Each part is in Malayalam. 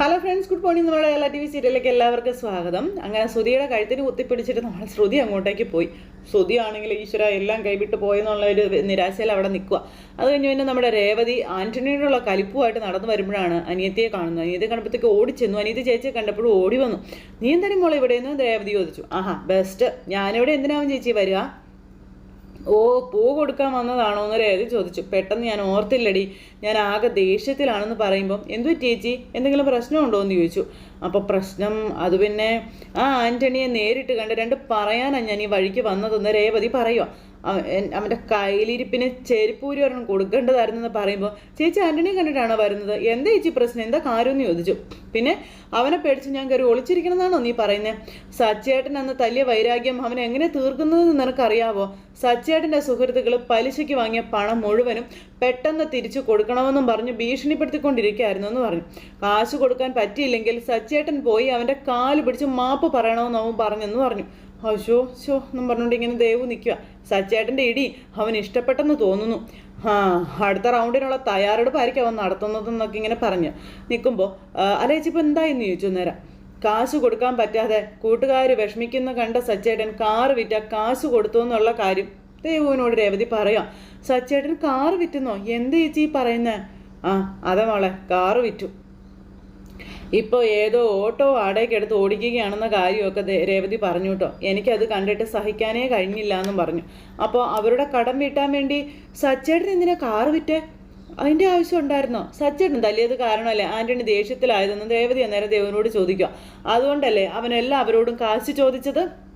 ഹലോ ഫ്രണ്ട്സ് ഗുഡ് മോർണിംഗ് നമ്മുടെ എല്ലാ ടി വി സീരിയലിലേക്ക് എല്ലാവർക്കും സ്വാഗതം. അങ്ങനെ ശ്രുതിയുടെ കഴുത്തിന് കുത്തിപ്പിടിച്ചിട്ട് നമ്മൾ ശ്രുതി അങ്ങോട്ടേക്ക് പോയി. ശ്രുതി ആണെങ്കിൽ ഈശ്വര എല്ലാം കൈവിട്ട് പോയെന്നുള്ള ഒരു നിരാശയിൽ അവിടെ നിൽക്കുക. അത് കഴിഞ്ഞ് പിന്നെ നമ്മുടെ രേവതി ഉള്ള കലിപ്പുമായിട്ട് നടന്നു വരുമ്പോഴാണ് അനിയത്തിയെ കാണുന്നത്. അനിയത്തെ കണ്ടപ്പോഴത്തേക്ക് ഓടിച്ചെന്നു. അനിയത്തി ചേച്ചിയെ കണ്ടപ്പോഴും ഓടി വന്നു. നീ എന്തായാലും മോളെ ഇവിടെ നിന്ന് രേവതി ചോദിച്ചു. ആഹാ ബെസ്റ്റ് ഞാനിവിടെ എന്തിനാവും ചേച്ചി വരിക? ഓ പൂ കൊടുക്കാൻ വന്നതാണോ എന്ന് രേഖ ചോദിച്ചു. പെട്ടെന്ന് ഞാൻ ഓർത്തില്ലടി. ഞാൻ ആകെ ദേഷ്യത്തിലാണെന്ന് പറയുമ്പം എന്തു ചേച്ചി? എന്തെങ്കിലും പ്രശ്നമുണ്ടോ? എന്ന് ചോദിച്ചു. അപ്പോൾ പ്രശ്നം അത് പിന്നെ ആ ആന്റണിയെ നേരിട്ട് കണ്ട് രണ്ട് പറയാനാണ് ഞാൻ ഈ വഴിക്ക് വന്നതെന്ന് രേവതി പറയുക അവന്റെ കയ്യിലിരിപ്പിന് ചെരുപ്പൂരി ഒരെണ്ണം കൊടുക്കേണ്ടതായിരുന്നെന്ന് പറയുമ്പോൾ ചേച്ചി ആന്റണിയെ കണ്ടിട്ടാണോ വരുന്നത്? എന്താ ചേച്ചി പ്രശ്നം? എന്താ കാര്യമെന്ന് ചോദിച്ചു. പിന്നെ അവനെ പേടിച്ച് ഞാൻ കയറി ഒളിച്ചിരിക്കണമെന്നാണോ നീ പറയുന്നത് സച്ചേട്ടൻ അന്ന് തല്ലിയ വൈരാഗ്യം അവൻ എങ്ങനെ തീർക്കുന്നതെന്ന് നിനക്കറിയാവോ? സച്ചേട്ടന്റെ സുഹൃത്തുക്കൾ പലിശയ്ക്ക് വാങ്ങിയ പണം മുഴുവനും പെട്ടെന്ന് തിരിച്ചു കൊടുക്കണമെന്നും പറഞ്ഞ് ഭീഷണിപ്പെടുത്തിക്കൊണ്ടിരിക്കുകയായിരുന്നു എന്ന് പറഞ്ഞു. കാശ് കൊടുക്കാൻ പറ്റിയില്ലെങ്കിൽ സച്ചേട്ടൻ പോയി അവന്റെ കാൽ പിടിച്ച് മാപ്പ് പറയണമെന്നും പറഞ്ഞെന്ന് പറഞ്ഞു. അശോ ശോ എന്നും പറഞ്ഞുകൊണ്ട് ഇങ്ങനെ ദേവു നിൽക്കുക സച്ചേട്ടന്റെ ഇടി അവൻ ഇഷ്ടപ്പെട്ടെന്ന് തോന്നുന്നു. ആ അടുത്ത റൗണ്ടിനുള്ള തയ്യാറെടുപ്പായിരിക്കും അവൻ നടത്തുന്നതെന്നൊക്കെ ഇങ്ങനെ പറഞ്ഞ് നിൽക്കുമ്പോൾ അലേച്ചിപ്പോൾ എന്തായെന്ന് ചോദിച്ചു നേരം കാശ് കൊടുക്കാൻ പറ്റാതെ കൂട്ടുകാർ വിഷമിക്കുന്ന കണ്ട സച്ചേട്ടൻ കാറ് വിറ്റ കാശ് കൊടുത്തു എന്നുള്ള കാര്യം ദേവുവിനോട് രേവതി പറയാം. സച്ചേട്ടൻ കാറ് വിറ്റുന്നോ? എന്ത് ചേച്ചി പറയുന്നത് ആ അതെ മോളെ കാറ് വിറ്റു. ഇപ്പോൾ ഏതോ ഓട്ടോ വാടകയ്ക്ക് എടുത്ത് ഓടിക്കുകയാണെന്ന കാര്യമൊക്കെ രേവതി പറഞ്ഞു കേട്ടോ. എനിക്കത് കണ്ടിട്ട് സഹിക്കാനേ കഴിഞ്ഞില്ല എന്നും പറഞ്ഞു. അപ്പോൾ അവരുടെ കടം വീട്ടാൻ വേണ്ടി സച്ചേട്ടൻ എന്തിനാ കാറ് വിറ്റേ? അതിന്റെ ആവശ്യം ഉണ്ടായിരുന്നോ? സച്ചേട്ടൻ തല്ലിയത് കാരണമല്ലേ ആന്റണി ദേഷ്യത്തിലായതെന്ന് രേവതി അന്നേരം ദേവനോട് ചോദിക്കുക. അതുകൊണ്ടല്ലേ അവനെല്ലാം അവരോടും കാശ് ചോദിച്ചത്?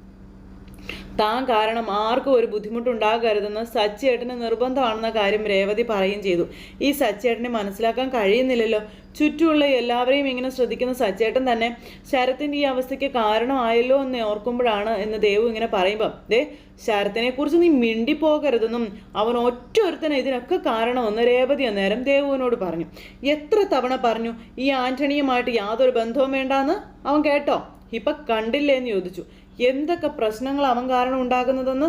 താൻ കാരണം ആർക്കും ഒരു ബുദ്ധിമുട്ടുണ്ടാകരുതെന്ന് സച്ചേട്ടന് നിർബന്ധമാണെന്ന കാര്യം രേവതി പറയുകയും ചെയ്തു. ഈ സച്ചേട്ടനെ മനസ്സിലാക്കാൻ കഴിയുന്നില്ലല്ലോ. ചുറ്റുമുള്ള എല്ലാവരെയും ഇങ്ങനെ ശ്രദ്ധിക്കുന്ന സച്ചേട്ടൻ തന്നെ ശരത്തിന്റെ ഈ അവസ്ഥയ്ക്ക് കാരണമായല്ലോ എന്ന് ഓർക്കുമ്പോഴാണ് എന്ന് ദേവു ഇങ്ങനെ പറയുമ്പം ദേ ശരത്തിനെക്കുറിച്ച് നീ മിണ്ടിപ്പോകരുതെന്നും അവൻ ഒറ്റ ഒരുത്തനെ ഇതിനൊക്കെ കാരണമെന്ന് രേവതി അന്നേരം ദേവുവിനോട് പറഞ്ഞു. എത്ര തവണ പറഞ്ഞു ഈ ആന്റണിയുമായിട്ട് യാതൊരു ബന്ധവും വേണ്ടാന്ന്? അവൻ കേട്ടോ ഇപ്പൊ കണ്ടില്ലേ എന്ന് ചോദിച്ചു. എന്തൊക്കെ പ്രശ്നങ്ങൾ അവൻ കാരണം ഉണ്ടാകുന്നതെന്ന്?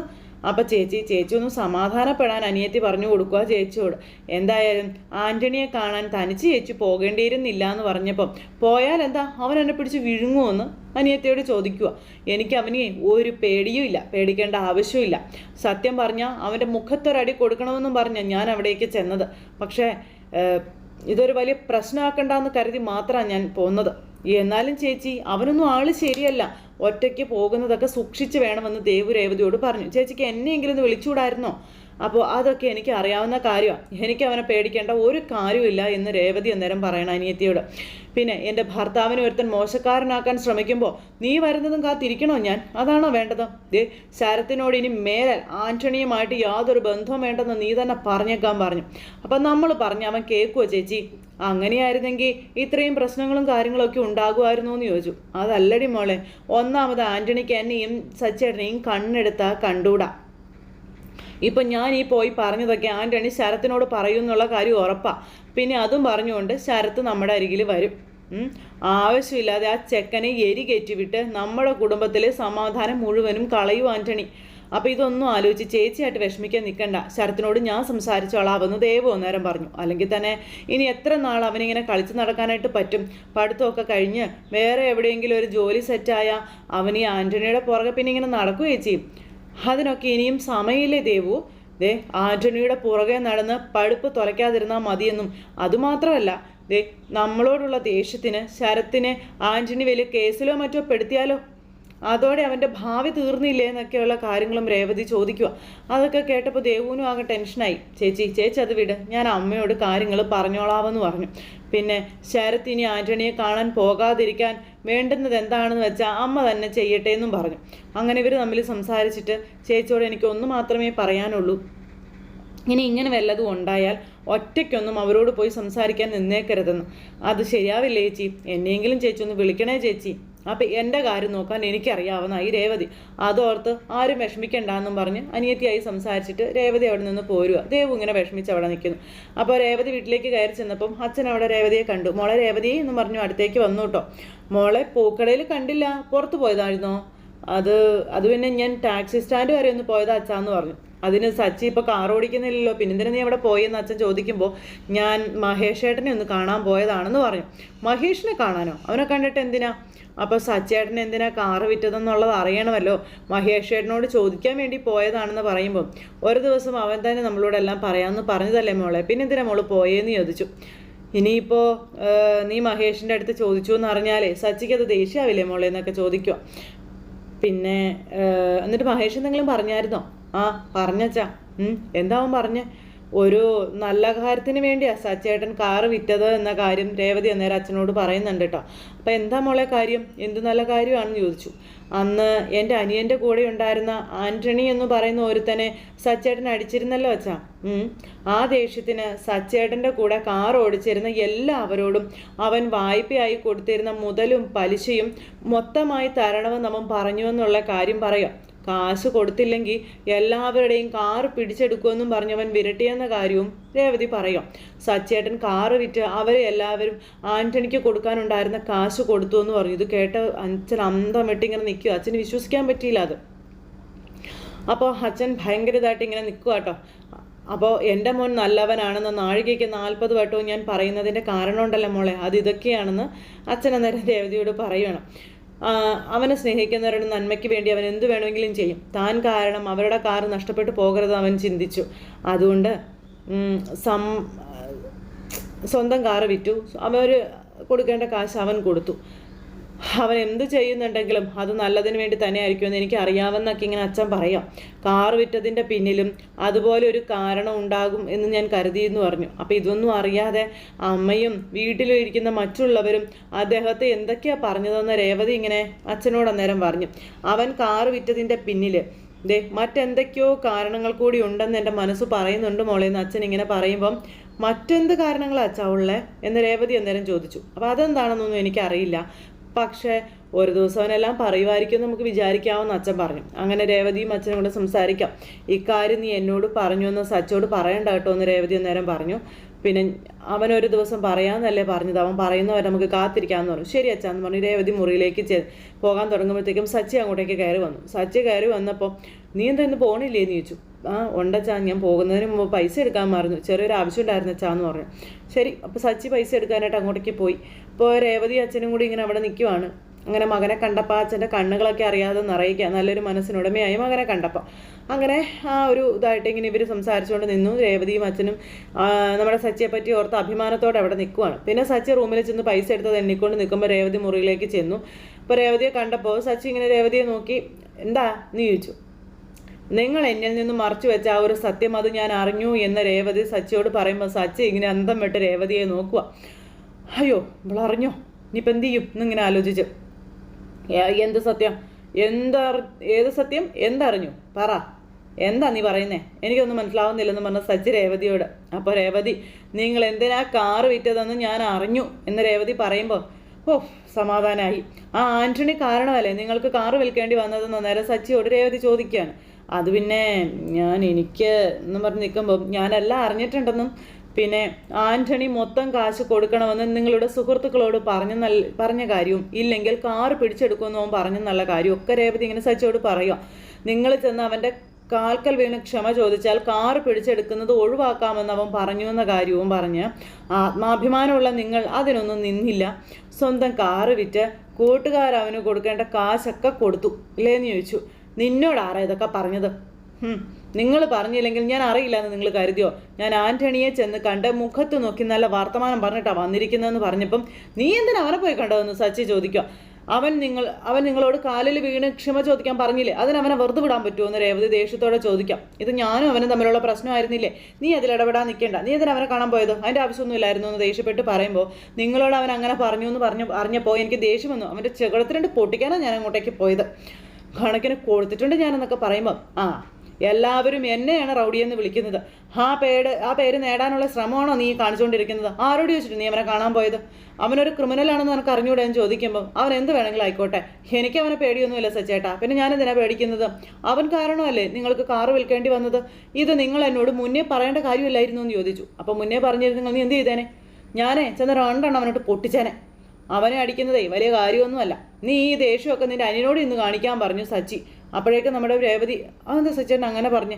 അപ്പൊ ചേച്ചി ചേച്ചി ഒന്ന് സമാധാനപ്പെടാൻ അനിയത്തി പറഞ്ഞു കൊടുക്കുക ചേച്ചിയോട്. എന്തായാലും ആന്റണിയെ കാണാൻ തനിച്ച് ചേച്ചി പോകേണ്ടിയിരുന്നില്ല എന്ന് പറഞ്ഞപ്പം പോയാൽ എന്താ? അവൻ എന്നെ പിടിച്ച് വിഴുങ്ങുമെന്ന് അനിയത്തിയോട് ചോദിക്കുക എനിക്ക് അവനെ ഒരു പേടിയും ഇല്ല പേടിക്കേണ്ട ആവശ്യമില്ല സത്യം പറഞ്ഞാൽ അവന്റെ മുഖത്തൊരടി കൊടുക്കണമെന്നും പറഞ്ഞ ഞാൻ അവിടേക്ക് ചെന്നത്. പക്ഷേ ഇതൊരു വലിയ പ്രശ്നമാക്കണ്ടെന്ന് കരുതി മാത്രമാണ് ഞാൻ പോകുന്നത് എന്നാലും ചേച്ചി അവനൊന്നും ആൾ ശരിയല്ല. ഒറ്റയ്ക്ക് പോകുന്നതൊക്കെ സൂക്ഷിച്ച് വേണമെന്ന് ദേവു രേവതിയോട് പറഞ്ഞു. ചേച്ചിക്ക് എന്നെയെങ്കിലും ഒന്ന് വിളിച്ചുകൂടായിരുന്നോ? അപ്പോൾ അതൊക്കെ എനിക്ക് അറിയാവുന്ന കാര്യമാണ് എനിക്ക് അവനെ പേടിക്കേണ്ട ഒരു കാര്യമില്ല എന്ന് രേവതി അന്നേരം പറയണം അനിയത്തിയോട്. പിന്നെ എന്റെ ഭർത്താവിനെ ഒരുത്തൻ മോശക്കാരനാക്കാൻ ശ്രമിക്കുമ്പോൾ നീ വരുന്നതും കാത്തിരിക്കണോ ഞാൻ? അതാണോ വേണ്ടത്? ദേ ശരത്തിനോട് ഇനി മേലെ ആന്റണിയുമായിട്ട് യാതൊരു ബന്ധവും വേണ്ടെന്ന് നീ തന്നെ പറഞ്ഞേക്കാൻ പറഞ്ഞു. അപ്പം നമ്മൾ പറഞ്ഞു അവൻ കേൾക്കുവോ ചേച്ചി? അങ്ങനെയായിരുന്നെങ്കിൽ ഇത്രയും പ്രശ്നങ്ങളും കാര്യങ്ങളൊക്കെ ഉണ്ടാകുമായിരുന്നു? എന്ന് ചോദിച്ചു. അതല്ലടി മോളെ ഒന്നാമത് ആന്റണിക്ക് എന്നെയും സച്ചേട്ടനെയും കണ്ണെടുത്താൽ കണ്ടൂടാ ഇപ്പൊ ഞാൻ ഈ പോയി പറഞ്ഞതൊക്കെ ആന്റണി ശരത്തിനോട് പറയുന്നുള്ള കാര്യം ഉറപ്പാ. പിന്നെ അതും പറഞ്ഞുകൊണ്ട് ശരത്ത് നമ്മുടെ അരികിൽ വരും. ആവശ്യമില്ലാതെ ആ ചെക്കനെ എരി കയറ്റിവിട്ട് നമ്മുടെ കുടുംബത്തിലെ സമാധാനം മുഴുവനും കളയൂ ആന്റണി. അപ്പോൾ ഇതൊന്നും ആലോചിച്ച് ചേച്ചിയായിട്ട് വിഷമിക്കാൻ നിൽക്കണ്ട ശരത്തിനോട് ഞാൻ സംസാരിച്ചോളാവെന്ന് ദേവോ അന്നേരം പറഞ്ഞു. അല്ലെങ്കിൽ തന്നെ ഇനി എത്ര നാൾ അവനിങ്ങനെ കളിച്ച് നടക്കാനായിട്ട് പറ്റും? പഠിത്തമൊക്കെ കഴിഞ്ഞ് വേറെ എവിടെയെങ്കിലും ഒരു ജോലി സെറ്റായ അവൻ ഈ ആന്റണിയുടെ പുറകെ പിന്നെ ഇങ്ങനെ നടക്കുകയും ചേച്ചി അതിനൊക്കെ ഇനിയും സമയമില്ലേ ദേവു? ദേ ആന്റണിയുടെ പുറകെ നടന്ന് പഴുപ്പ് തുലയ്ക്കാതിരുന്നാൽ മതിയെന്നും. അതുമാത്രമല്ല ദേ നമ്മളോടുള്ള ദേഷ്യത്തിന് ശരത്തിനെ ആന്റണി വലിയ കേസിലോ മറ്റോ പെടുത്തിയാലോ? അതോടെ അവന്റെ ഭാവി തീർന്നില്ലേ എന്നൊക്കെയുള്ള കാര്യങ്ങളും രേവതി ചോദിക്കുക അതൊക്കെ കേട്ടപ്പോൾ ദേവുവിനും ആകെ ടെൻഷനായി. ചേച്ചി ചേച്ചി അത് വിട്. ഞാൻ അമ്മയോട് കാര്യങ്ങൾ പറഞ്ഞോളാമെന്ന് പറഞ്ഞു. പിന്നെ ശരത് ഇനി ആന്റണിയെ കാണാൻ പോകാതിരിക്കാൻ വേണ്ടുന്നത് എന്താണെന്ന് വെച്ചാൽ അമ്മ തന്നെ ചെയ്യട്ടെ എന്നും പറഞ്ഞു. അങ്ങനെ ഇവർ തമ്മിൽ സംസാരിച്ചിട്ട് ചേച്ചിയോട് എനിക്ക് ഒന്ന് മാത്രമേ പറയാനുള്ളൂ. ഇനി ഇങ്ങനെ വല്ലതും ഉണ്ടായാൽ ഒറ്റയ്ക്കൊന്നും അവരോട് പോയി സംസാരിക്കാൻ നിന്നേക്കരുതെന്ന്. അത് ശരിയാവില്ലേ ചേച്ചി? എന്നെയെങ്കിലും ചേച്ചി ഒന്ന് വിളിക്കണേ ചേച്ചി. അപ്പം എന്റെ കാര്യം നോക്കാൻ എനിക്കറിയാവുന്ന ഈ രേവതി അതോർത്ത് ആരും വിഷമിക്കണ്ടെന്നും പറഞ്ഞ് അനിയത്തിയായി സംസാരിച്ചിട്ട് രേവതി അവിടെ നിന്ന് പോരുക ദേവു ഇങ്ങനെ വിഷമിച്ച് അവിടെ നിൽക്കുന്നു അപ്പോൾ രേവതി വീട്ടിലേക്ക് കയറി ചെന്നപ്പം അച്ഛൻ അവിടെ രേവതിയെ കണ്ടു. മോളെ രേവതി എന്ന് പറഞ്ഞു അടുത്തേക്ക് വന്നു കേട്ടോ. മോളെ പൂക്കടയിൽ കണ്ടില്ല. പുറത്ത് പോയതായിരുന്നോ? അത് അത് പിന്നെ ഞാൻ ടാക്സി സ്റ്റാൻഡ് വരെ ഒന്ന് പോയതാ അച്ഛാന്ന് പറഞ്ഞു. അതിന് സച്ചി ഇപ്പോൾ കാർ ഓടിക്കുന്നില്ലല്ലോ. പിന്നെന്തിനു നീ അവിടെ പോയെന്ന് അച്ഛൻ ചോദിക്കുമ്പോൾ ഞാൻ മഹേഷേട്ടനെ ഒന്ന് കാണാൻ പോയതാണെന്ന് പറഞ്ഞു മഹേഷിനെ കാണാനോ? അവനെ കണ്ടിട്ട് എന്തിനാ? അപ്പോൾ സച്ചേട്ടൻ എന്തിനാ കാറ് വിറ്റതെന്നുള്ളത് അറിയണമല്ലോ. മഹേഷ് ചേട്ടനോട് ചോദിക്കാൻ വേണ്ടി പോയതാണെന്ന് പറയുമ്പോൾ ഒരു ദിവസം അവൻ തന്നെ നമ്മളോട് എല്ലാം പറയാമെന്ന് പറഞ്ഞതല്ലേ മോളെ? പിന്നെ എന്തിനാ മോൾ പോയേന്ന് ചോദിച്ചു. ഇനിയിപ്പോൾ നീ മഹേഷിന്റെ അടുത്ത് ചോദിച്ചു എന്ന് അറിഞ്ഞാലേ സച്ചിക്ക് അത് ദേഷ്യമാവില്ലേ മോളെ എന്നൊക്കെ ചോദിക്കുക പിന്നെ എന്നിട്ട് മഹേഷ് എന്തെങ്കിലും പറഞ്ഞായിരുന്നോ? ആ പറഞ്ഞച്ചാ. എന്താവും പറഞ്ഞ്? ഒരു നല്ല കാര്യത്തിന് വേണ്ടിയാ സച്ചേട്ടൻ കാറ് വിറ്റത് എന്ന കാര്യം രേവതി അന്നേരം അച്ഛനോട് പറയുന്നുണ്ട് കേട്ടോ. അപ്പം എന്താ മോളെ കാര്യം? എന്ത് നല്ല കാര്യമാണെന്ന് ചോദിച്ചു. അന്ന് എന്റെ അനിയന്റെ കൂടെ ഉണ്ടായിരുന്ന ആന്റണി എന്ന് പറയുന്ന ഒരുത്തനെ സച്ചേട്ടൻ അടിച്ചിരുന്നല്ലോ അച്ഛാ. ആ ദേഷ്യത്തിന് സച്ചേട്ടന്റെ കൂടെ കാർ ഓടിച്ചിരുന്ന എല്ലാവരോടും അവൻ വായ്പയായി കൊടുത്തിരുന്ന മുതലും പലിശയും മൊത്തമായി തരണമെന്ന് അവൻ പറഞ്ഞു എന്നുള്ള കാര്യം പറയാം. കാശ് കൊടുത്തില്ലെങ്കിൽ എല്ലാവരുടെയും കാറ് പിടിച്ചെടുക്കുമെന്നും പറഞ്ഞവൻ വിരട്ടിയെന്ന കാര്യവും രേവതി പറയും. സച്ചേട്ടൻ കാറ് വിറ്റ് അവരെ എല്ലാവരും ആന്റണിക്ക് കൊടുക്കാനുണ്ടായിരുന്ന കാശ് കൊടുത്തു എന്ന് പറഞ്ഞു. ഇത് കേട്ട അച്ഛൻ അന്തം വിട്ടിങ്ങനെ നിൽക്കുക. അച്ഛന് വിശ്വസിക്കാൻ പറ്റിയില്ല അത്. അപ്പോൾ അച്ഛൻ ഭയങ്കര ഇതായിട്ട് ഇങ്ങനെ നിൽക്കുക കേട്ടോ. അപ്പോൾ എന്റെ മോൻ നല്ലവനാണെന്ന് നാഴികയ്ക്ക് നാൽപ്പത് വട്ടവും ഞാൻ പറയുന്നതിന്റെ കാരണമുണ്ടല്ലോ മോളെ. അത് ഇതൊക്കെയാണെന്ന് അച്ഛൻ അന്നേരം രേവതിയോട് പറയണം. അവനെ സ്നേഹിക്കുന്നവരുടെ നന്മയ്ക്ക് വേണ്ടി അവൻ എന്ത് വേണമെങ്കിലും ചെയ്യും. താൻ കാരണം അവരുടെ കാർ നഷ്ടപ്പെട്ടു പോകരുത് അവൻ ചിന്തിച്ചു. അതുകൊണ്ട് സം സ്വന്തം കാറ് വിറ്റു. അവർ കൊടുക്കേണ്ട കാശ് അവൻ കൊടുത്തു. അവൻ എന്ത് ചെയ്യുന്നുണ്ടെങ്കിലും അത് നല്ലതിന് വേണ്ടി തന്നെ ആയിരിക്കുമെന്ന് എനിക്ക് അറിയാമെന്നൊക്കെ ഇങ്ങനെ അച്ഛൻ പറയാം. കാർ വിറ്റതിന്റെ പിന്നിലും അതുപോലെ ഒരു കാരണം ഉണ്ടാകും എന്ന് ഞാൻ കരുതി എന്ന് പറഞ്ഞു. അപ്പോൾ ഇതൊന്നും അറിയാതെ അമ്മയും വീട്ടിലിരിക്കുന്ന മറ്റുള്ളവരും അദ്ദേഹത്തെ എന്തൊക്കെയാ പറഞ്ഞതെന്ന് രേവതി ഇങ്ങനെ അച്ഛനോട് അന്നേരം പറഞ്ഞു. അവൻ കാർ വിറ്റതിന്റെ പിന്നിൽ ദേ മറ്റെന്തൊക്കെയോ കാരണങ്ങൾ കൂടി ഉണ്ടെന്ന് എന്റെ മനസ്സ് പറയുന്നുണ്ട് മോളെ എന്ന് അച്ഛൻ ഇങ്ങനെ പറയുമ്പം മറ്റെന്ത് കാരണങ്ങളാ അച്ഛാ ഉള്ളത് എന്ന് രേവതി അന്നേരം ചോദിച്ചു. അപ്പോൾ അതെന്താണെന്നൊന്നും എനിക്കറിയില്ല. പക്ഷേ ഒരു ദിവസം അവനെല്ലാം പറയുമായിരിക്കും നമുക്ക് വിചാരിക്കാമെന്ന് അച്ഛൻ പറഞ്ഞു. അങ്ങനെ രേവതിയും അച്ഛനും കൂടെ സംസാരിക്കാം. ഇക്കാര്യം നീ എന്നോട് പറഞ്ഞു എന്ന് സച്ചോട് പറയണ്ട കേട്ടോ എന്ന് രേവതി അന്നേരം പറഞ്ഞു. പിന്നെ അവൻ ഒരു ദിവസം പറയാമെന്നല്ലേ പറഞ്ഞത്. അവൻ പറയുന്നവരെ നമുക്ക് കാത്തിരിക്കാമെന്ന് പറഞ്ഞു. ശരി അച്ഛാ എന്ന് പറഞ്ഞു രേവതി മുറിയിലേക്ക് ചെ പോകാൻ തുടങ്ങുമ്പോഴത്തേക്കും സച്ചി അങ്ങോട്ടേക്ക് കയറി വന്നു. സച്ചി കയറി വന്നപ്പോൾ നീ എന്താ ഇന്ന് പോണില്ലേ? എന്ന് ചോദിച്ചു. ആ ഉണ്ടച്ചാ ഞാൻ പോകുന്നതിന് മുമ്പ് പൈസ എടുക്കാൻ മറന്നു. ചെറിയൊരു ആവശ്യം ഉണ്ടായിരുന്നു അച്ഛാ എന്ന് പറഞ്ഞു. ശരി അപ്പോൾ സച്ചി പൈസ എടുക്കാനായിട്ട് അങ്ങോട്ടേക്ക് പോയി. അപ്പോൾ രേവതി അച്ഛനും കൂടി ഇങ്ങനെ അവിടെ നിൽക്കുവാണ് അങ്ങനെ മകനെ കണ്ടപ്പോൾ അച്ഛന്റെ കണ്ണുകളൊക്കെ അറിയാതെ നിറയിക്കുക നല്ലൊരു മനസ്സിനുടമയായി മകനെ കണ്ടപ്പോൾ അങ്ങനെ ആ ഒരു ഇതായിട്ട് ഇങ്ങനെ ഇവർ സംസാരിച്ചുകൊണ്ട് നിന്നു. രേവതിയും അച്ഛനും നമ്മുടെ സച്ചിയെ പറ്റി ഓർത്ത് അഭിമാനത്തോടെ അവിടെ നിൽക്കുവാണ് പിന്നെ സച്ചി റൂമിൽ ചെന്ന് പൈസ എടുത്തത് എണ്ണിക്കൊണ്ട് നിൽക്കുമ്പോൾ രേവതി മുറിയിലേക്ക് ചെന്നു. അപ്പോൾ രേവതിയെ കണ്ടപ്പോൾ സച്ചി ഇങ്ങനെ രേവതിയെ നോക്കി എന്താ? നീ ചോദിച്ചു. നിങ്ങൾ എന്നിൽ നിന്ന് മറച്ചു വെച്ച ആ ഒരു സത്യം അത് ഞാൻ അറിഞ്ഞു എന്ന് രേവതി സച്ചിയോട് പറയുമ്പോൾ സച്ചി ഇങ്ങനെ അന്തം വിട്ട് രേവതിയെ നോക്കുക. അയ്യോ ഇവളറിഞ്ഞോ ഇനിയിപ്പോൾ എന്ത് ചെയ്യും? എന്നിങ്ങനെ ആലോചിച്ച്. എന്ത് സത്യം? എന്താ ഏത് സത്യം? എന്തറിഞ്ഞു? പറ. എന്താ നീ പറയുന്നേ? എനിക്കൊന്നും മനസ്സിലാവുന്നില്ലെന്ന് പറഞ്ഞ സച്ചി രേവതിയോട്. അപ്പോൾ രേവതി നിങ്ങൾ എന്തിനാ കാറ് വിറ്റതെന്ന് ഞാൻ അറിഞ്ഞു? എന്ന് രേവതി പറയുമ്പോൾ ഓ സമാധാനമായി ആ ആന്റണി കാരണമല്ലേ നിങ്ങൾക്ക് കാറ് വിൽക്കേണ്ടി വന്നതെന്ന്? നേരെ സച്ചിയോട് രേവതി ചോദിക്കുകയാണ്. അത് പിന്നെ ഞാൻ എനിക്ക് എന്ന് പറഞ്ഞ് നിൽക്കുമ്പോൾ ഞാനെല്ലാം അറിഞ്ഞിട്ടുണ്ടെന്നും പിന്നെ ആന്റണി മൊത്തം കാശ് കൊടുക്കണമെന്ന് നിങ്ങളുടെ സുഹൃത്തുക്കളോട് പറഞ്ഞ നല്ല പറഞ്ഞ കാര്യവും ഇല്ലെങ്കിൽ കാറ് പിടിച്ചെടുക്കുമെന്ന് അവൻ പറഞ്ഞ നല്ല കാര്യവും ഒക്കെ രേവതി ഇങ്ങനെ സച്ചിയോട് പറയുക നിങ്ങൾ ചെന്ന് അവന്റെ കാൽക്കൽ വീണ് ക്ഷമ ചോദിച്ചാൽ കാറ് പിടിച്ചെടുക്കുന്നത് ഒഴിവാക്കാമെന്ന് അവൻ പറഞ്ഞു എന്ന കാര്യവും പറഞ്ഞ് ആത്മാഭിമാനമുള്ള നിങ്ങൾ അതിനൊന്നും നിന്നില്ല. സ്വന്തം കാറ് വിറ്റ് കൂട്ടുകാരവന് കൊടുക്കേണ്ട കാശൊക്കെ കൊടുത്തു ഇല്ലേന്ന് ചോദിച്ചു. നിന്നോട് ആരാ ഇതൊക്കെ പറഞ്ഞത്? നിങ്ങൾ പറഞ്ഞില്ലെങ്കിൽ ഞാൻ അറിയില്ല എന്ന് നിങ്ങൾ കരുതിയോ? ഞാൻ ആന്റണിയെ ചെന്ന് കണ്ട് മുഖത്ത് നോക്കി നല്ല വർത്തമാനം പറഞ്ഞിട്ടാ വന്നിരിക്കുന്നതെന്ന് പറഞ്ഞപ്പം നീ എന്തിനാ അവനെ പോയി കണ്ടതെന്ന് സച്ചി ചോദിക്കുക അവൻ നിങ്ങൾ അവൻ നിങ്ങളോട് കാലിൽ വീണ് ക്ഷമ ചോദിക്കാൻ പറഞ്ഞില്ലേ? അതിന് അവനെ വെറുതെ വിടാൻ പറ്റുമോ എന്ന് രേവതി ദേഷ്യത്തോടെ ചോദിക്കാം. ഇത് ഞാനും അവനും തമ്മിലുള്ള പ്രശ്നമായിരുന്നില്ലേ? നീ അതിൽ ഇടപെടാൻ നിൽക്കേണ്ട. നീ എന്തിനാ അവനെ കാണാൻ പോയത്? അതിന്റെ ആവശ്യമൊന്നുമില്ലായിരുന്നു എന്ന് ദേഷ്യപ്പെട്ട് പറയുമ്പോൾ നിങ്ങളോട് അവൻ അങ്ങനെ പറഞ്ഞു എന്ന് പറഞ്ഞു അറിഞ്ഞപ്പോൾ എനിക്ക് ദേഷ്യം വന്നു. അവന്റെ ചെകിടത്തിരണ്ട് പൊട്ടിക്കാനാണ് ഞാൻ അങ്ങോട്ടേക്ക് പോയത്. കണക്കിന് കൊടുത്തിട്ടുണ്ട് ഞാനെന്നൊക്കെ പറയുമ്പോൾ ആ എല്ലാവരും എന്നെയാണ് റൗഡി എന്ന് വിളിക്കുന്നത്. ആ പേര് ആ പേര് നേടാനുള്ള ശ്രമമാണോ നീ കാണിച്ചുകൊണ്ടിരിക്കുന്നത്? ആരോട് ചോദിച്ചിട്ട് നീ അവനെ കാണാൻ പോയത്? അവനൊരു ക്രിമിനലാണെന്ന് നിനക്ക് അറിഞ്ഞൂടെ എന്ന് ചോദിക്കുമ്പോൾ അവൻ എന്ത് വേണമെങ്കിലും ആയിക്കോട്ടെ. എനിക്ക് അവനെ പേടിയൊന്നുമില്ല സച്ചേട്ടാ. പിന്നെ ഞാൻ എന്തിനാ പേടിക്കുന്നത്? അവൻ കാരണമല്ലേ നിങ്ങൾക്ക് കാറ് വിൽക്കേണ്ടി വന്നത്? ഇത് നിങ്ങൾ എന്നോട് മുന്നേ പറയേണ്ട കാര്യമില്ലായിരുന്നു എന്ന് ചോദിച്ചു. അപ്പോൾ മുന്നേ പറഞ്ഞിരുന്നെങ്കിൽ നീ എന്ത് ചെയ്തേനെ? ഞാനേ ചെന്ന രണ്ടെണ്ണം അവനോട്ട് പൊട്ടിച്ചേനെ. അവനെ അടിക്കുന്നതേ വലിയ കാര്യമൊന്നുമല്ല. നീ ഈ ദേഷ്യമൊക്കെ നിന്റെ അനിയനോട് ഇന്ന് കാണിക്കാൻ പറഞ്ഞു സച്ചി. അപ്പോഴേക്കും നമ്മുടെ രേവതി അതെന്താ സച്ചൻ അങ്ങനെ പറഞ്ഞു?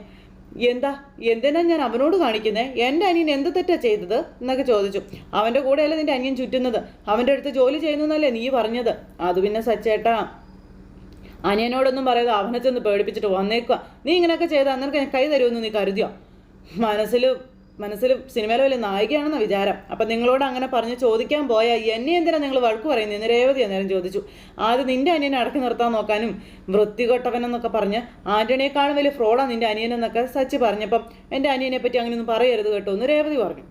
എന്താ? എന്തിനാ ഞാൻ അവനോട് കാണിക്കുന്നേ? എന്റെ അനിയൻ എന്ത് തെറ്റാ ചെയ്തത്? എന്നൊക്കെ ചോദിച്ചു. അവന്റെ കൂടെയല്ല നിന്റെ അനിയൻ ചുറ്റുന്നത്. അവന്റെ അടുത്ത് ജോലി ചെയ്യുന്നു എന്നല്ലേ നീ പറഞ്ഞത്? അത് പിന്നെ സച്ചേട്ടാ അനിയനോടൊന്നും പറയാതെ അവനെ ചെന്ന് പേടിപ്പിച്ചിട്ട് വന്നേക്കുക നീ ഇങ്ങനെയൊക്കെ ചെയ്താൽ അന്നേരം കൈ തരുമെന്ന് നീ കരുതിയോ? മനസ്സിൽ മനസ്സിൽ സിനിമയിലെ വലിയ നായികയാണെന്ന വിചാരം. അപ്പം നിങ്ങളോട് അങ്ങനെ പറഞ്ഞ് ചോദിക്കാൻ പോയാൽ എന്നെ എന്തിനാ നിങ്ങൾ വഴക്ക് പറയുന്നത് എന്ന് രേവതി അന്നേരം ചോദിച്ചു. ആദ്യം നിന്റെ അനിയനെ അടക്കി നിർത്താൻ നോക്കാനും വൃത്തികെട്ടവനെന്നൊക്കെ പറഞ്ഞ് ആന്റണിയെക്കാളും വലിയ ഫ്രോഡാണ് നിന്റെ അനിയനെന്നൊക്കെ സച്ച് പറഞ്ഞപ്പം എന്റെ അനിയനെ പറ്റി അങ്ങനെയൊന്നും പറയരുത് കേട്ടോ എന്ന് രേവതി പറഞ്ഞു.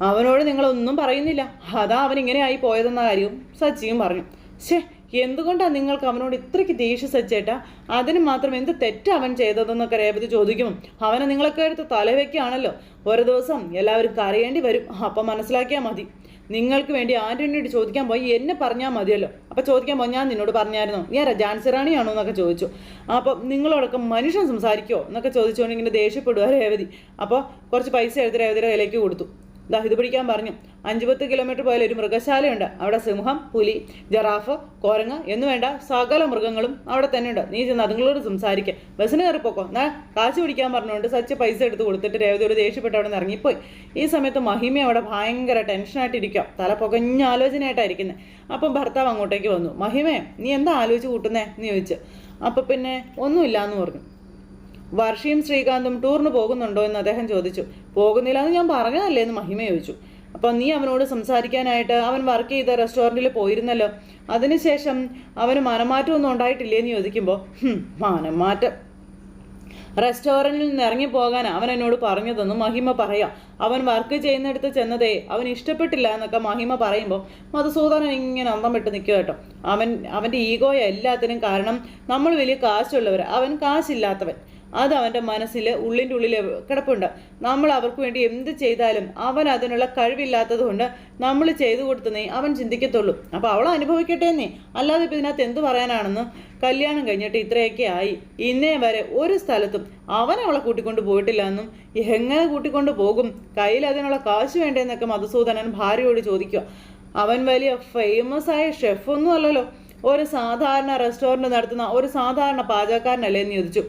അവനോട് നിങ്ങളൊന്നും പറയുന്നില്ല. അതാ അവൻ ഇങ്ങനെ ആയി പോയതെന്ന കാര്യവും സച്ചിയും പറഞ്ഞു. ഷേ എന്തുകൊണ്ടാണ് നിങ്ങൾക്ക് അവനോട് ഇത്രയ്ക്ക് ദേഷ്യ സച്ചേട്ടാ അതിന് മാത്രം എന്ത് തെറ്റ് അവൻ ചെയ്തതെന്നൊക്കെ രേവതി ചോദിക്കും. അവനെ നിങ്ങളൊക്കെ എടുത്ത് തലവെക്കാണല്ലോ ഒരു ദിവസം എല്ലാവരും കരയേണ്ടി വരും. അപ്പം മനസ്സിലാക്കിയാൽ മതി. നിങ്ങൾക്ക് വേണ്ടി ആന്റണിയോട് ചോദിക്കാൻ പോയി എന്നെ പറഞ്ഞാൽ മതിയല്ലോ. അപ്പോൾ ചോദിക്കാൻ പോയി ഞാൻ നിന്നോട് പറഞ്ഞായിരുന്നു. നീ ജാൻസി റാണിയാണോ എന്നൊക്കെ ചോദിച്ചു. അപ്പം നിങ്ങളോടൊക്കെ മനുഷ്യൻ സംസാരിക്കുമോ എന്നൊക്കെ ചോദിച്ചുകൊണ്ട് ഇങ്ങനെ ദേഷ്യപ്പെടുക രേവതി. അപ്പോൾ കുറച്ച് പൈസ എടുത്ത് രേവതിയുടെ കയ്യിലേക്ക് കൊടുത്തു. ദാ ഇത് പിടിക്കാൻ പറഞ്ഞു. അഞ്ച് പത്ത് കിലോമീറ്റർ പോയാൽ ഒരു മൃഗശാലയുണ്ട്. അവിടെ സിംഹം പുലി ജറാഫ് കോരങ്ങ് എന്ന് വേണ്ട സകല മൃഗങ്ങളും അവിടെ തന്നെയുണ്ട്. നീ ചെന്ന് അതുങ്ങളോട് സംസാരിക്കുക ബസ്സിന് കയറിപ്പോക്കോ എന്നാ കാശ് പിടിക്കാൻ പറഞ്ഞുകൊണ്ട് സച്ച് പൈസ എടുത്ത് കൊടുത്തിട്ട് രേവതി ഒരു ദേഷ്യപ്പെട്ട് അവിടെ നിന്ന് ഇറങ്ങിപ്പോയി. ഈ സമയത്ത് മഹിമ അവിടെ ഭയങ്കര ടെൻഷനായിട്ടിരിക്കുക തല പുകഞ്ഞ ആലോചനയായിട്ടായിരിക്കുന്നത് അപ്പം ഭർത്താവ് അങ്ങോട്ടേക്ക് വന്നു. മഹിമേ നീ എന്താ ആലോചിച്ച് കൂട്ടുന്നേ? എന്ന് ചോദിച്ചു. അപ്പം പിന്നെ ഒന്നുമില്ല എന്ന് പറഞ്ഞു. വർഷയും ശ്രീകാന്തും ടൂറിന് പോകുന്നുണ്ടോ എന്ന് അദ്ദേഹം ചോദിച്ചു. പോകുന്നില്ല എന്ന് ഞാൻ പറഞ്ഞതല്ലേ എന്ന് മഹിമ ചോദിച്ചു. അപ്പം നീ അവനോട് സംസാരിക്കാനായിട്ട് അവൻ വർക്ക് ചെയ്ത റെസ്റ്റോറന്റിൽ പോയിരുന്നല്ലോ. അതിനുശേഷം അവന് മനമാറ്റമൊന്നും ഉണ്ടായിട്ടില്ലേ എന്ന് ചോദിക്കുമ്പോൾ "ഹും, മനമാറ്റം. റെസ്റ്റോറന്റിൽ നിന്ന് ഇറങ്ങി പോകാൻ അവൻ എന്നോട് പറഞ്ഞതെന്ന് മഹിമ പറയാം. അവൻ വർക്ക് ചെയ്യുന്നിടത്ത് ചെന്നതേ അവൻ ഇഷ്ടപ്പെട്ടില്ല എന്നൊക്കെ മഹിമ പറയുമ്പോൾ മധുസൂദനൻ ഇങ്ങനെ അന്തം വിട്ട് നിൽക്കുക കേട്ടോ. അവൻ അവന്റെ ഈഗോയ എല്ലാത്തിനും കാരണം നമ്മൾ വലിയ കാശുള്ളവർ അവൻ കാശില്ലാത്തവൻ. അത് അവന്റെ മനസ്സിൽ ഉള്ളിന്റെ ഉള്ളിൽ കിടപ്പുണ്ട്. നമ്മൾ അവർക്ക് വേണ്ടി എന്ത് ചെയ്താലും അവൻ അതിനുള്ള കഴിവില്ലാത്തത് കൊണ്ട് നമ്മൾ ചെയ്തു കൊടുത്തതേ അവൻ ചിന്തിക്കത്തുള്ളൂ. അപ്പോൾ അവൾ അനുഭവിക്കട്ടെ എന്നേ. അല്ലാതെ ഇപ്പം ഇതിനകത്ത് എന്ത് പറയാനാണെന്ന് കല്യാണം കഴിഞ്ഞിട്ട് ഇത്രയൊക്കെ ആയി. ഇന്നേ വരെ ഒരു സ്ഥലത്തും അവൻ അവളെ കൂട്ടിക്കൊണ്ട് പോയിട്ടില്ല എന്നും എങ്ങനെ കൂട്ടിക്കൊണ്ട് പോകും? കയ്യിൽ അതിനുള്ള കാശ് വേണ്ടേന്നൊക്കെ മധുസൂദനൻ ഭാര്യയോട് ചോദിക്കുക. അവൻ വലിയ ഫേമസ് ആയ ഷെഫൊന്നും അല്ലല്ലോ. ഒരു സാധാരണ റെസ്റ്റോറന്റ് നടത്തുന്ന ഒരു സാധാരണ പാചകക്കാരനല്ലേ എന്ന് ചോദിച്ചു.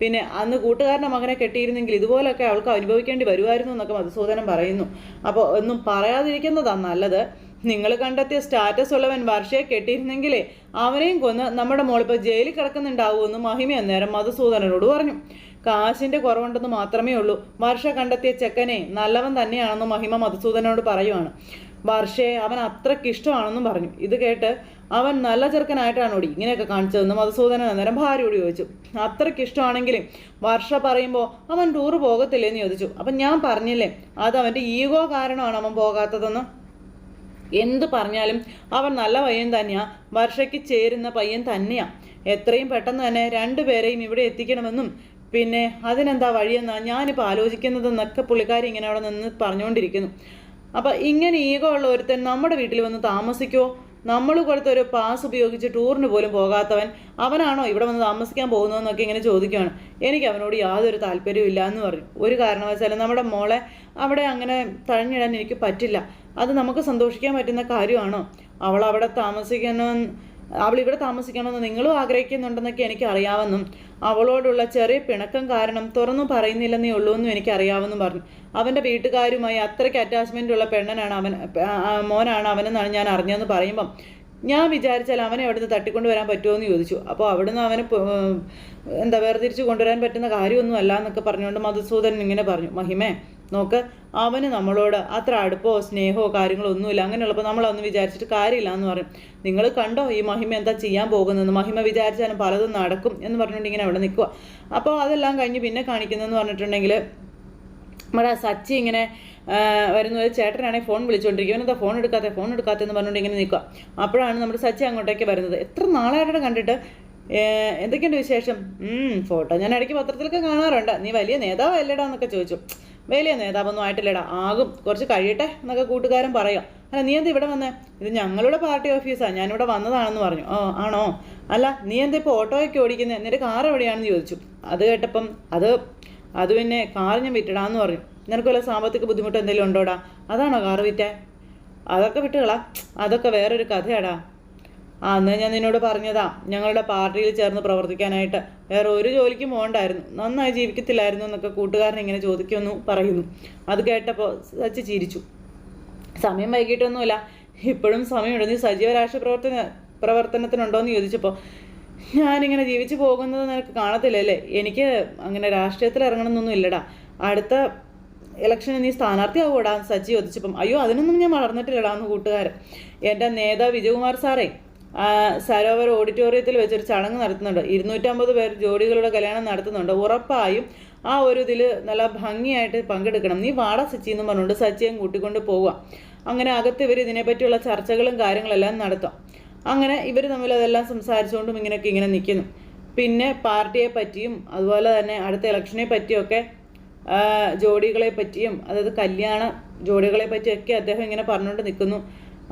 പിന്നെ അന്ന് കൂട്ടുകാരന്റെ മകനെ കെട്ടിയിരുന്നെങ്കിൽ ഇതുപോലൊക്കെ അവൾക്ക് അനുഭവിക്കേണ്ടി വരുമായിരുന്നു എന്നൊക്കെ മധുസൂദനം പറയുന്നു. അപ്പോൾ ഒന്നും പറയാതിരിക്കുന്നതാണ് നല്ലത്. നിങ്ങൾ കണ്ടെത്തിയ സ്റ്റാറ്റസ് ഉള്ളവൻ വർഷയെ കെട്ടിയിരുന്നെങ്കിലേ അവനെയും കൊന്ന് നമ്മുടെ മോളിപ്പോൾ ജയിലിൽ കിടക്കുന്നുണ്ടാവുമെന്ന് മഹിമ അന്നേരം മധുസൂദനനോട് പറഞ്ഞു. കാശിന്റെ കുറവുണ്ടെന്ന് മാത്രമേ ഉള്ളൂ. വർഷ കണ്ടെത്തിയ ചെക്കനെ നല്ലവൻ തന്നെയാണെന്ന് മഹിമ മധുസൂദനോട് പറയുവാണ്. വർഷയെ അവൻ അത്രയ്ക്ക് ഇഷ്ടമാണെന്നും പറഞ്ഞു. ഇത് കേട്ട് അവൻ നല്ല ചെറുക്കനായിട്ടാണ് ഓടി ഇങ്ങനെയൊക്കെ കാണിച്ചതെന്ന് മധുസൂദനൻ അന്നേരം ഭാര്യയോട് ചോദിച്ചു അത്രയ്ക്ക് ഇഷ്ടമാണെങ്കിലും വർഷ പറയുമ്പോൾ അവൻ ടൂറ് പോകത്തില്ലേന്ന് ചോദിച്ചു. അപ്പം ഞാൻ പറഞ്ഞില്ലേ അത് അവന്റെ ഈഗോ കാരണമാണ് അവൻ പോകാത്തതെന്ന്? എന്ത് പറഞ്ഞാലും അവൻ നല്ല പയ്യൻ തന്നെയാണ് വർഷയ്ക്ക് ചേരുന്ന പയ്യൻ തന്നെയാണ് എത്രയും പെട്ടെന്ന് തന്നെ രണ്ടുപേരെയും ഇവിടെ എത്തിക്കണമെന്നും പിന്നെ അതിനെന്താ വഴിയെന്നാണ് ഞാനിപ്പോൾ ആലോചിക്കുന്നതെന്നൊക്കെ പുള്ളിക്കാരി ഇങ്ങനെ അവിടെ നിന്ന് പറഞ്ഞുകൊണ്ടിരിക്കുന്നു അപ്പം ഇങ്ങനെ ഈഗോ ഉള്ള ഒരുത്തൻ നമ്മുടെ വീട്ടിൽ വന്ന് താമസിക്കുമോ നമ്മൾ കൊടുത്ത ഒരു പാസ് ഉപയോഗിച്ച് ടൂറിന് പോലും പോകാത്തവൻ അവനാണോ ഇവിടെ വന്ന് താമസിക്കാൻ പോകുന്നതെന്നൊക്കെ ഇങ്ങനെ ചോദിക്കുകയാണ് എനിക്ക് അവനോട് യാതൊരു താല്പര്യവും ഇല്ല എന്ന് പറഞ്ഞു. ഒരു കാരണവശാലും നമ്മുടെ മോളെ അവിടെ അങ്ങനെ തഴഞ്ഞിടാൻ എനിക്ക് പറ്റില്ല. അത് നമുക്ക് സന്തോഷിക്കാൻ പറ്റുന്ന കാര്യമാണോ? അവൾ അവിടെ താമസിക്കണമെന്ന് അവൾ ഇവിടെ താമസിക്കണമെന്ന് നിങ്ങളും ആഗ്രഹിക്കുന്നുണ്ടെന്നൊക്കെ എനിക്ക് അറിയാമെന്നും അവളോടുള്ള ചെറിയ പിണക്കം കാരണം തുറന്നു പറയുന്നില്ലെന്നേ ഉള്ളൂ എന്നും എനിക്ക് അറിയാമെന്നും പറഞ്ഞു. അവന്റെ വീട്ടുകാരുമായി അത്രയ്ക്ക് അറ്റാച്ച്മെന്റ് ഉള്ള പെണ്ണനാണ് അവൻ മോനാണ് അവനെന്നാണ് ഞാൻ അറിഞ്ഞതെന്ന് പറയുമ്പം ഞാൻ വിചാരിച്ചാൽ അവനെ അവിടുന്ന് തട്ടിക്കൊണ്ട് വരാൻ പറ്റുമോ എന്ന് ചോദിച്ചു. അപ്പോൾ അവിടുന്ന് അവനെ എന്താ വേർതിരിച്ച് കൊണ്ടുവരാൻ പറ്റുന്ന കാര്യമൊന്നും അല്ല എന്നൊക്കെ പറഞ്ഞുകൊണ്ട് മധുസൂദനൻ ഇങ്ങനെ പറഞ്ഞു. മഹിമേ നോക്ക് അവന് നമ്മളോട് അത്ര അടുപ്പോ സ്നേഹമോ കാര്യങ്ങളോ ഒന്നുമില്ല. അങ്ങനെയുള്ളപ്പോൾ നമ്മളൊന്നും വിചാരിച്ചിട്ട് കാര്യമില്ല എന്ന് പറയും. നിങ്ങൾ കണ്ടോ ഈ മഹിമ എന്താ ചെയ്യാൻ പോകുന്നതെന്ന്? മഹിമ വിചാരിച്ചാലും പലതും നടക്കും എന്ന് പറഞ്ഞുകൊണ്ട് ഇങ്ങനെ അവിടെ നിൽക്കുക അപ്പോൾ അതെല്ലാം കഴിഞ്ഞ് പിന്നെ കാണിക്കുന്നതെന്ന് പറഞ്ഞിട്ടുണ്ടെങ്കിൽ നമ്മുടെ സച്ചി ഇങ്ങനെ വരുന്ന ഒരു ചേട്ടനാണെങ്കിൽ ഫോൺ വിളിച്ചുകൊണ്ടിരിക്കും ഇവനെന്താ ഫോൺ എടുക്കാത്ത? ഫോൺ എടുക്കാത്തെന്ന് പറഞ്ഞുകൊണ്ട് ഇങ്ങനെ നിൽക്കുക അപ്പോഴാണ് നമ്മുടെ സച്ചി അങ്ങോട്ടേക്ക് വരുന്നത്. എത്ര നാളായിട്ട് കണ്ടിട്ട്? എന്തൊക്കെയുണ്ട് വിശേഷം? ഫോട്ടോ ഞാൻ ഇടയ്ക്ക് പത്രത്തിലൊക്കെ കാണാറുണ്ട്. നീ വലിയ നേതാവ് എന്നൊക്കെ ചോദിച്ചു. വലിയ നേതാവൊന്നും ആയിട്ടില്ലടാ ആകും. കുറച്ച് കഴിയട്ടെ എന്നൊക്കെ കൂട്ടുകാരൻ പറയാം. അല്ല നീ എന്താ ഇവിടെ വന്നേ? ഇത് ഞങ്ങളുടെ പാർട്ടി ഓഫീസാണ് ഞാനിവിടെ വന്നതാണെന്ന് പറഞ്ഞു. ഓ ആണോ? അല്ല നീ എന്താ ഇപ്പോൾ ഓട്ടോയൊക്കെ ഓടിക്കുന്നത് നിന്റെ കാർ എവിടെയാണെന്ന് ചോദിച്ചു. അത് കേട്ടപ്പം അത് അത് പിന്നെ കാർ ഞാൻ വിറ്റിടാന്ന് പറഞ്ഞു. നിനക്ക് വല്ല സാമ്പത്തിക ബുദ്ധിമുട്ട് എന്തെങ്കിലും ഉണ്ടോടാ? അതാണോ കാർ വിറ്റേ? അതൊക്കെ വിട്ടുകളാ. അതൊക്കെ വേറൊരു കഥയാടാ. ആ എന്നാൽ ഞാൻ നിന്നോട് പറഞ്ഞതാ ഞങ്ങളുടെ പാർട്ടിയിൽ ചേർന്ന് പ്രവർത്തിക്കാനായിട്ട്. വേറെ ഒരു ജോലിക്കും പോകണ്ടായിരുന്നു. നന്നായി ജീവിക്കത്തില്ലായിരുന്നു എന്നൊക്കെ കൂട്ടുകാരൻ ഇങ്ങനെ ചോദിക്കുമെന്നു പറയുന്നു. അത് കേട്ടപ്പോൾ സച്ചി ചിരിച്ചു. സമയം വൈകിട്ടൊന്നുമില്ല. ഇപ്പോഴും സമയം നീ സജീവ രാഷ്ട്രീയ പ്രവർത്തന പ്രവർത്തനത്തിനുണ്ടോ എന്ന് ചോദിച്ചപ്പോൾ ഞാനിങ്ങനെ ജീവിച്ചു പോകുന്നത് നിനക്ക് കാണത്തില്ലല്ലേ? എനിക്ക് അങ്ങനെ രാഷ്ട്രീയത്തിൽ ഇറങ്ങണമെന്നൊന്നും ഇല്ലടാ. അടുത്ത ഇലക്ഷന് നീ സ്ഥാനാർത്ഥിയാവൂടാ സജി ചോദിച്ചപ്പം അയ്യോ അതിനൊന്നും ഞാൻ വളർന്നിട്ടില്ലടാ എന്ന് കൂട്ടുകാരൻ. എന്റെ നേതാവ് വിജയകുമാർ സാറേ സരോവർ ഓഡിറ്റോറിയത്തിൽ വെച്ചൊരു ചടങ്ങ് നടത്തുന്നുണ്ട്. ഇരുന്നൂറ്റമ്പത് പേർ ജോഡികളുടെ കല്യാണം നടത്തുന്നുണ്ട്. ഉറപ്പായും ആ ഒരു ഇതിൽ നല്ല ഭംഗിയായിട്ട് പങ്കെടുക്കണം. നീ വാട സച്ചി എന്ന് പറഞ്ഞുകൊണ്ട് സച്ചിയും കൂട്ടിക്കൊണ്ട് പോവുക. അങ്ങനെ അകത്ത് ഇവർ ഇതിനെപ്പറ്റിയുള്ള ചർച്ചകളും കാര്യങ്ങളെല്ലാം നടത്താം. അങ്ങനെ ഇവർ തമ്മിൽ അതെല്ലാം സംസാരിച്ചുകൊണ്ടും ഇങ്ങനെയൊക്കെ ഇങ്ങനെ നിൽക്കുന്നു പിന്നെ പാർട്ടിയെ പറ്റിയും അതുപോലെ തന്നെ അടുത്ത ഇലക്ഷനെ പറ്റിയൊക്കെ ജോഡികളെ പറ്റിയും അതായത് കല്യാണ ജോഡികളെ പറ്റിയൊക്കെ അദ്ദേഹം ഇങ്ങനെ പറഞ്ഞുകൊണ്ട് നിൽക്കുന്നു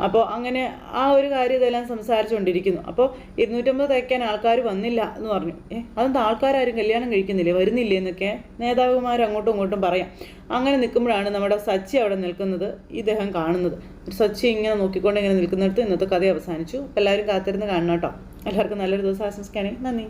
അപ്പോൾ അങ്ങനെ ആ ഒരു കാര്യം ഇതെല്ലാം സംസാരിച്ചുകൊണ്ടിരിക്കുന്നു അപ്പോൾ ഇരുന്നൂറ്റമ്പത് തയ്ക്കാൻ ആൾക്കാർ വന്നില്ല എന്ന് പറഞ്ഞു. ഏ അതെന്താ ആൾക്കാരും കല്യാണം കഴിക്കുന്നില്ലേ? വരുന്നില്ലേ എന്നൊക്കെ നേതാവുമാർ അങ്ങോട്ടും ഇങ്ങോട്ടും പറയാം. അങ്ങനെ നിൽക്കുമ്പോഴാണ് നമ്മുടെ സച്ചി അവിടെ നിൽക്കുന്നത് ഇദ്ദേഹം കാണുന്നത്. സച്ചി ഇങ്ങനെ നോക്കിക്കൊണ്ട് ഇങ്ങനെ നിൽക്കുന്നിടത്ത് ഇന്നത്തെ കഥ അവസാനിച്ചു. എല്ലാവരും കാത്തിരുന്ന് കാണണം കേട്ടോ. എല്ലാവർക്കും നല്ലൊരു ദിവസം ആശംസിക്കുകയാണെങ്കിൽ നന്ദി.